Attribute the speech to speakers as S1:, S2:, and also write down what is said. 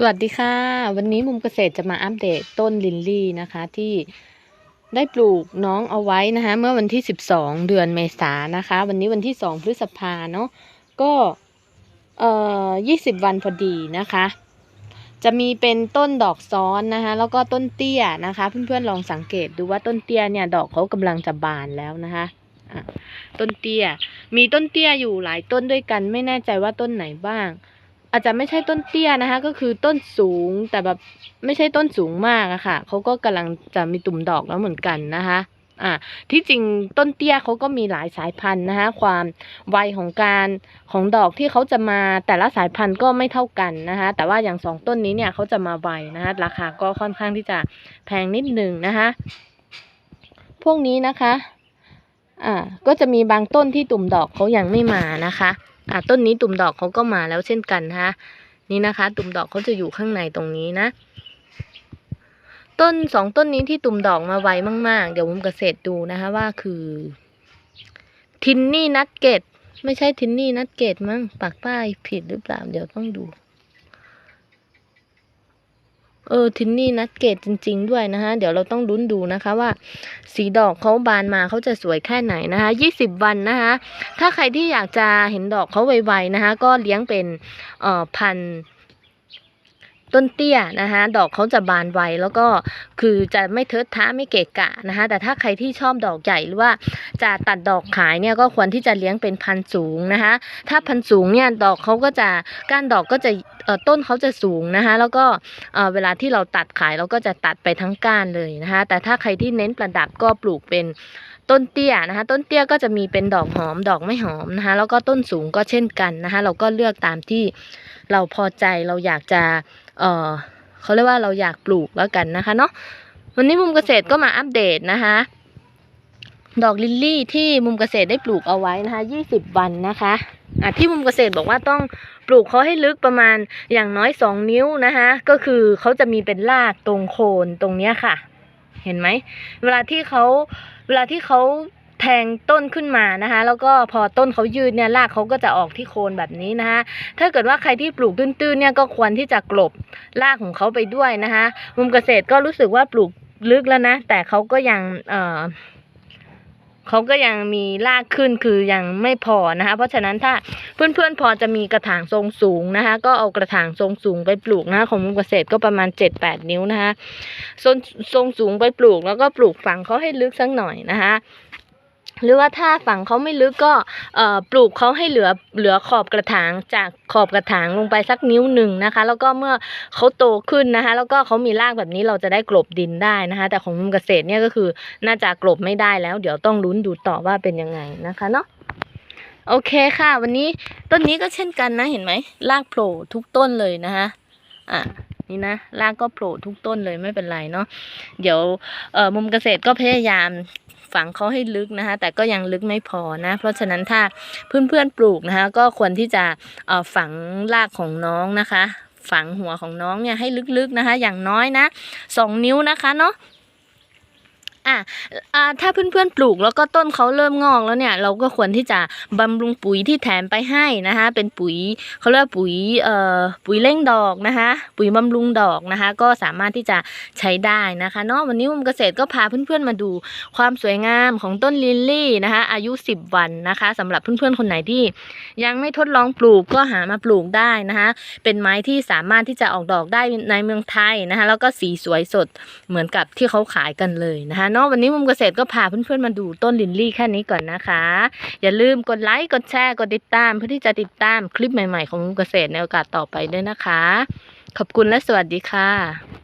S1: สวัสดีค่ะ วันนี้มุมเกษตรจะมาอัปเดตต้นลินลี่นะคะ ที่ได้ปลูกน้องเอาไว้นะคะ เมื่อวันที่ 12 เดือนเมษายนนะคะ วันนี้วันที่ 2 พฤษภาเนาะก็เอ่อ20 วันพอดีนะคะ จะมีเป็นต้นดอกซ้อนนะคะ แล้วก็ต้นเตี้ยนะคะ เพื่อนๆลองสังเกตดูว่าต้นเตี้ยเนี่ยดอกเขากำลังจะบานแล้วนะคะอะต้นเตี้ย มีต้นเตี้ยอยู่หลายต้นด้วยกันไม่แน่ใจว่าต้นไหนบ้าง อาจจะไม่ใช่ต้นเตี้ยนะคะ ก็คือต้นสูงแต่แบบไม่ใช่ต้นสูงมากอะค่ะเขาก็กำลังจะมีตุ่มดอกแล้วเหมือนกันนะคะอ่าที่จริงต้นเตี้ยเขาก็มีหลายสายพันธุ์นะคะความไวของการของดอกที่เขาจะมาแต่ละสายพันธุ์ก็ไม่เท่ากันนะคะแต่ว่าอย่างสองต้นนี้เนี่ยเขาจะมาไวนะคะราคาก็ค่อนข้างที่จะแพงนิดหนึ่งนะคะพวกนี้นะคะอ่าก็จะมีบางต้นที่ตุ่มดอกเขายังไม่มานะคะ อะต้นนี้ตุ่มดอกเขาก็มาแล้วเช่นกันฮะนี่นะคะ ตุ่มดอกเขาจะอยู่ข้างในตรงนี้นะ ต้นสองต้นนี้ที่ตุ่มดอกมาไวมาก ๆ เดี๋ยวผมเกษตรดูนะคะว่าคือ ทินนี่นัดเกตไม่ใช่ทินนี่นัดเกตมั้งปักป้ายผิดหรือเปล่า เดี๋ยวต้องดู เออทินนี่นัดเกตจริง ๆ ด้วยนะคะ เดี๋ยวเราต้องลุ้นดูนะคะว่า สีดอกเขาบานมาเขาจะสวยแค่ไหนนะคะยี่สิบวันนะคะ ถ้าใครที่อยากจะเห็นดอกเขาไวๆนะคะ ก็เลี้ยงเป็นเอ่อพันธุ์ ต้นเตี้ยนะคะดอกเขาจะบานไวแล้วก็คือจะไม่เทิดท้าไม่เกะกะนะคะแต่ถ้าใครที่ชอบดอกใหญ่หรือว่าจะตัดดอกขายเนี่ยก็ควรที่จะเลี้ยงเป็นพันธุ์สูงนะคะถ้าพันธุ์สูงเนี่ยดอกเขาก็จะก้านดอกก็จะเอ่อต้นเขาจะสูงนะคะแล้วก็เอ่อเวลาที่เราตัดขายเราก็จะตัดไปทั้งก้านเลยนะคะแต่ถ้าใครที่เน้นประดับก็ปลูกเป็นต้นเตี้ยนะคะ ต้นเตี้ยก็จะมีเป็นดอกหอมดอกไม่หอมนะคะ แล้วก็ต้นสูงก็เช่นกันนะคะ เราก็เลือกตามที่ เราพอใจเราอยากจะเออเขาเรียกว่าเราอยากปลูกแล้วกันนะคะเนาะวันนี้มุมเกษตรก็มาอัปเดตนะคะดอกลิลลี่ที่มุมเกษตรได้ปลูกเอาไว้นะคะ20 วันนะคะอะที่มุมเกษตรบอกว่าต้องปลูกเขาให้ลึกประมาณอย่างน้อย 2 นิ้วนะคะ ก็คือเขาจะมีเป็นรากตรงโคนตรงเนี้ยค่ะ เห็นไหม เวลาที่เขาเวลาที่เขา แทงต้นขึ้นมานะคะ แล้วก็พอต้นเขายืดเนี่ยรากเขาก็จะออกที่โคนแบบนี้นะคะถ้าเกิดว่าใครที่ปลูกตื้นๆเนี่ยก็ควรที่จะกลบรากของเขาไปด้วยนะคะมุมเกษตรก็รู้สึกว่าปลูกลึกแล้วนะ แต่เขาก็ยังเอ่อเขาก็ยังมีรากขึ้นคือยังไม่พอนะคะ เพราะฉะนั้นถ้าเพื่อนๆพอจะมีกระถางทรงสูงนะคะ ก็เอากระถางทรงสูงไปปลูกนะคะของมุมเกษตรก็ประมาณ7-8นิ้วนะคะทรงทรงสูงไปปลูกแล้วก็ปลูกฝังเขาให้ลึกสักหน่อยนะคะ หรือว่าถ้าฝังเขาไม่ลึกก็ปลูกเขาให้เหลือเหลือขอบกระถางจากขอบกระถางลงไปสักนิ้วหนึ่งนะคะ แล้วก็เมื่อเขาโตขึ้นนะคะ แล้วก็เขามีรากแบบนี้เราจะได้กลบดินได้นะคะ แต่ของมุมเกษตรเนี่ยก็คือน่าจะกลบไม่ได้แล้ว เดี๋ยวต้องลุ้นดูต่อว่าเป็นยังไงนะคะเนาะโอเคค่ะ วันนี้ต้นนี้ก็เช่นกันนะเห็นไหมรากโผล่ทุกต้นเลยนะคะอะนี่นะรากก็โผล่ทุกต้นเลยไม่เป็นไรเนาะเดี๋ยวมุมเกษตรก็พยายาม ฝังเขาให้ลึกนะคะ แต่ก็ยังลึกไม่พอนะ เพราะฉะนั้นถ้าเพื่อนๆปลูกนะคะ ก็ควรที่จะฝังรากของน้องนะคะ ฝังหัวของน้องเนี่ยให้ลึกๆนะคะ อย่างน้อยนะสองนิ้วนะคะเนาะ อะอ่าถ้าเพื่อนๆปลูกแล้วก็ต้นเขาเริ่มงอกแล้วเนี่ย เราก็ควรที่จะบำรุงปุ๋ยที่แถมไปให้นะคะ เป็นปุ๋ยเขาเรียกว่าปุ๋ยเอ่อปุ๋ยเร่งดอกนะคะ ปุ๋ยบำรุงดอกนะคะ ก็สามารถที่จะใช้ได้นะคะเนาะวันนี้มุมเกษตรก็พาเพื่อนๆมาดูความสวยงามของต้นลิลลี่นะคะ อายุ 10 วันนะคะสำหรับเพื่อนๆคนไหนที่ ยังไม่ทดลองปลูกก็หามาปลูกได้นะคะ เป็นไม้ที่สามารถที่จะออกดอกได้ในเมืองไทยนะคะ แล้วก็สีสวยสดเหมือนกับที่เขาขายกันเลยนะคะนาะวันนี้มุมเกษตรก็พาเพื่อนๆมาดูต้นลินลี่แค่นี้ก่อนนะคะ อย่าลืมกดไลค์กดแชร์กดติดตามเพื่อที่จะติดตามคลิปใหม่ๆ ของมุมเกษตรในโอกาสต่อไปด้วยนะคะ ขอบคุณและสวัสดีค่ะ